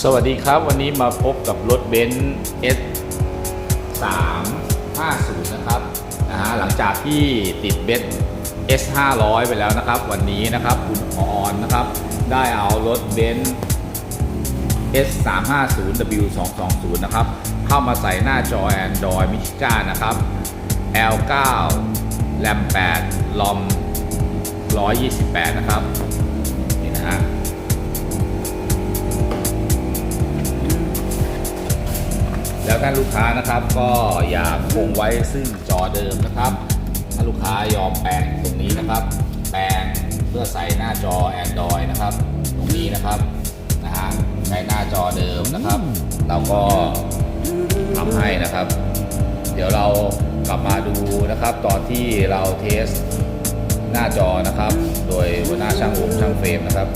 สวัสดีครับ วันนี้มาพบกับรถเบนซ์ S 3 5 0นะครับนะฮะหลังจากที่ติดเบนซ์ S 5 0 0ไปแล้วนะครับ วันนี้นะครับคุณออนนะครับ ได้เอารถเบนซ์ S 3 5 0 W 2 2 0นะครับ เข้ามาใส่หน้าจอ Android m i c h i g a นะครับ L 9 RAM 8 ROM 128 นะครับ นี่นะฮะ ท่านลูกค้านะครับ ก็อยากคงไว้ซึ่งจอเดิมนะครับ ถ้าลูกค้ายอมแปลงตรงนี้นะครับ แปลงเพื่อใส่หน้าจอ Android นะครับ ตรงนี้นะครับนะฮะใช้หน้าจอเดิมนะครับ เราก็ทำให้นะครับ เดี๋ยวเรากลับมาดูนะครับ ตอนที่เราเทสหน้าจอนะครับ โดยหัวหน้าช่างวงช่างเฟรมนะครับ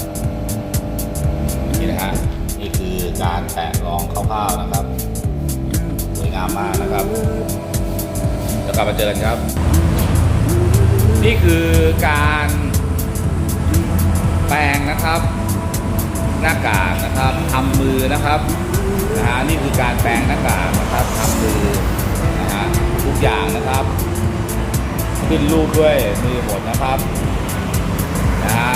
นี่นะฮะนี่คือการแตะรองคร่าวๆนะครับามากนะครับเดี๋ยวกลับมาเจอกันครับ นี่คือการแปลงนะครับหน้ากากนะครับทำมือนะครับนะฮะนี่คือการแปลงหน้ากากนะครับทำมือนะฮะทุกอย่างนะครับ ขึ้นรูปด้วยมือหมดนะครับนะฮะ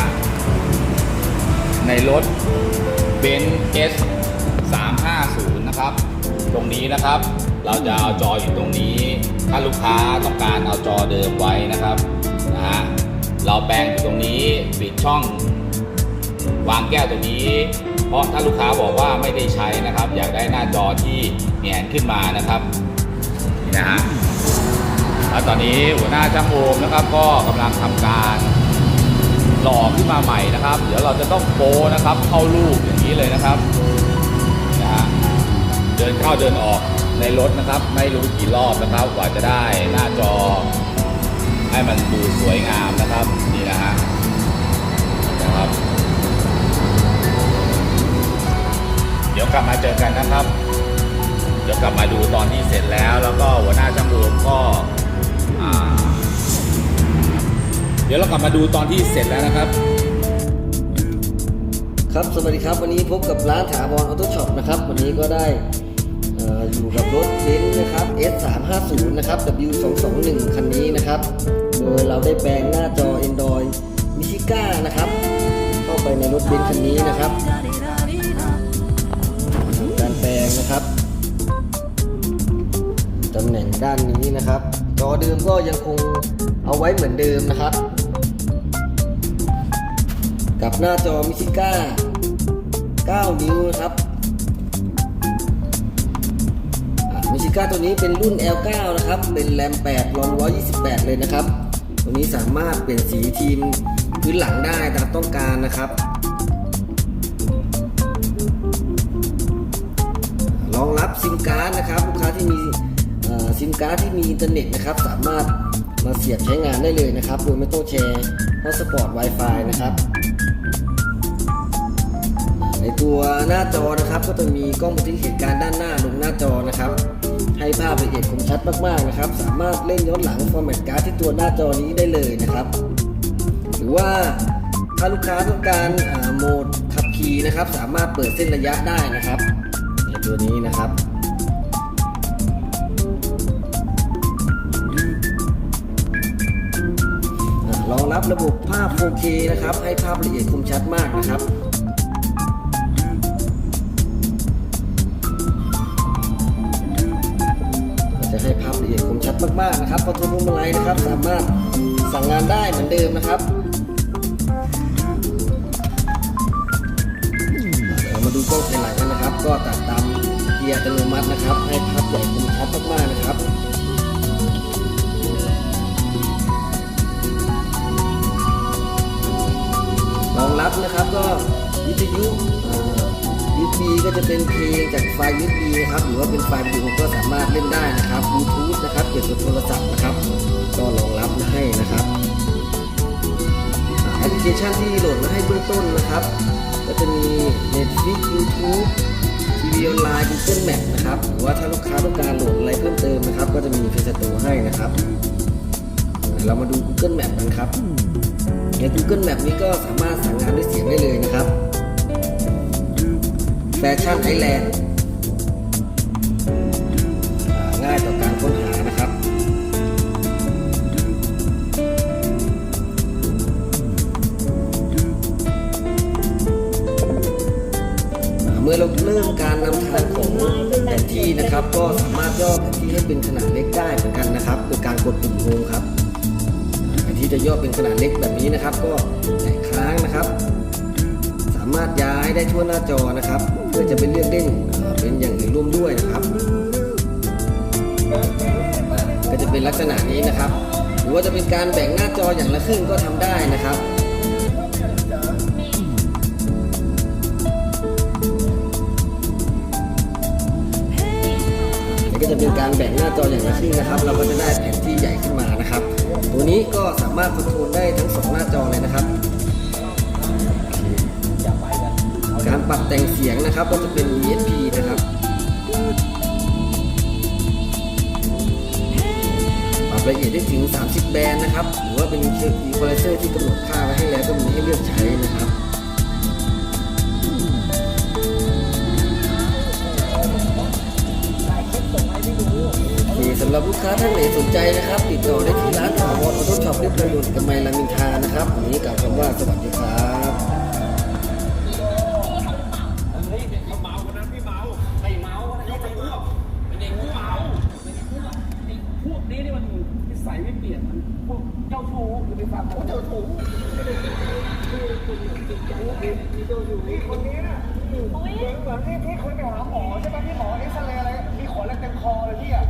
ในรถเบนซ์ S 350 นะครับ ตรงนี้นะครับ เราจะเอาจออยู่ตรงนี้ ถ้าลูกค้าต้องการเอาจอเดิมไว้นะครับนะฮะเราแปลงอยู่ตรงนี้ปิดช่อง วางแก้วตัวนี้ เพราะถ้าลูกค้าบอกว่าไม่ได้ใช้นะครับ อยากได้หน้าจอที่แหงนขึ้นมานะครับนี่นะฮะแล้วตอนนี้หัวหน้าช่างโอมนะครับ ก็กำลังทำการหล่อขึ้นมาใหม่นะครับ เดี๋ยวเราจะต้องโปนะครับเข้ารูปอย่างนี้เลยนะครับ ดินเข้าเดินออกในรถนะครับ ไม่รู้กี่รอบนะครับ กว่าจะได้หน้าจอ ให้มันดูสวยงามนะครับนี่นะฮะนะครับ เดี๋ยวกลับมาเจอกันนะครับ เดี๋ยวกลับมาดูตอนที่เสร็จแล้ว แล้วก็หัวหน้าช่างรวมก็เดี๋ยวเรากลับมาดูตอนที่เสร็จแล้วนะครับครับ สวัสดีครับ วันนี้พบกับร้านถาวรออโต้ช็อปนะครับ วันนี้ก็ได้ อยู่กับรถเบนซ์นะครับ S 3 5 0 นะครับ W 2 2 1 คันนี้นะครับ โดยเราได้แปลงหน้าจอ Android m i c h i g a นะครับ เข้าไปในรถเบนซ์คันนี้นะครับทำการแปลงนะครับตำแหน่งด้านนี้นะครับ จอเดิมก็ยังคงเอาไว้เหมือนเดิมนะครับ กับหน้าจอมิชิก้า 9 นิ้วนะครับ ก้าตัวนี้เป็นรุ่น L9 นะครับ เป็นแรม8รอม128 เลยนะครับ ตัวนี้สามารถเปลี่ยนสีทีมพื้นหลังได้ตามต้องการนะครับ รองรับซิมการ์ดนะครับ ลูกค้าที่มีซิมการ์ดที่มีอินเทอร์เน็ตนะครับ สามารถมาเสียบใช้งานได้เลยนะครับ โดยไม่ต้องแชร์พาสปอร์ต Wi-Fi นะครับในตัวหน้าจอนะครับก็จะมีกล้องบันทึกเหตุการณ์ด้านหน้าลงหน้าจอนะครับ ให้ภาพละเอียดคมชัดมากๆนะครับ สามารถเล่นย้อนหลังฟอร์แมตการ์ดที่ตัวหน้าจอนี้ได้เลยนะครับ หรือว่าถ้าลูกค้าต้องการโหมดขับขี่นะครับ สามารถเปิดเส้นระยะได้นะครับในตัวนี้นะครับรองรับระบบภาพ 4K นะครับ ให้ภาพละเอียดคมชัดมากนะครับ ให้ภาพละเอียดคมชัดมากๆนะครับคอนโทรลพวงมาลัยนะครับ สามารถสั่งงานได้เหมือนเดิมนะครับเดี๋ยวมาดูกล้องภายหลังกันนะครับ ก็ตัดตามเกียร์อัตโนมัตินะครับ ให้ภาพใหญ่คมชัดมากๆนะครับรองรับนะครับก็วิทยุ USB ก็จะเป็นเพลงจากไฟล์ USB นะครับ หรือว่าเป็นไฟล์วิดีโอก็สามารถเล่นได้นะครับบลูทูธนะครับเกี่ยวกับโทรศัพท์นะครับ ก็รองรับมาให้นะครับอ่าแอปพลิเคชันที่โหลดมาให้เบื้องต้นนะครับ ก็จะมี Netflix YouTube ทีวีออนไลน์ Google Map นะครับหรือว่าถ้าลูกค้าต้องการโหลดอะไรเพิ่มเติมนะครับ ก็จะมี Play Store ให้นะครับ เรามาดู Google Map กันครับใน Google Map นี้ก็สามารถสั่งงานด้วยเสียงได้เลยนะครับ แฟชั่นไอแลนด์ง่ายต่อการค้นหานะครับ เมื่อเราเริ่มการนำทางของแผนที่นะครับ ก็สามารถย่อแผนที่ให้เป็นขนาดเล็กได้เหมือนกันนะครับ โดยการกดปุ่มโฮมครับ แผนที่จะย่อเป็นขนาดเล็กแบบนี้นะครับ ก็แตะค้างนะครับามารถย้ายได้ทั่วหน้าจอนะครับเพื่อจะไปเลือกเล่นเป็นอย่างอื่นร่วมด้วยนะครับ ก็จะเป็นลักษณะนี้นะครับ หรือว่าจะเป็นการแบ่งหน้าจออย่างละครึ่งก็ทำได้นะครับนี่ก็จะเป็นการแบ่งหน้าจออย่างละครึ่งนะครับ เราก็จะได้แผนที่ใหญ่ขึ้นมานะครับ ตัวนี้ก็สามารถคอนโทรลได้ทั้งสองหน้าจอเลยนะครับ การปรับแต่งเสียงนะครับ ก็จะเป็น ESP นะครับ ปรับละเอียดได้ถึง 30 แบนด์นะครับ หรือว่าเป็นอีควอไลเซอร์ที่กำหนดค่าไว้ให้แล้วก็มีให้เลือกใช้นะครับมีสำหรับลูกค้าท่านไหนสนใจนะครับ ติดต่อได้ที่ร้านถาวรออโต้ช็อปเรียบด่วนกำไมรามินทานะครับวันนี้กล่าวคำว่าสวัสดีครับ ชู้หรือไปฟังเขาเจ้าถูคนนี้น่ะเหมือนเหมือนที่ที่เคยไปหาหมอใช่ไหมที่หมอเอ็กซเรย์อะไร มีขนอะไรเต็มคอเลยพี่อะ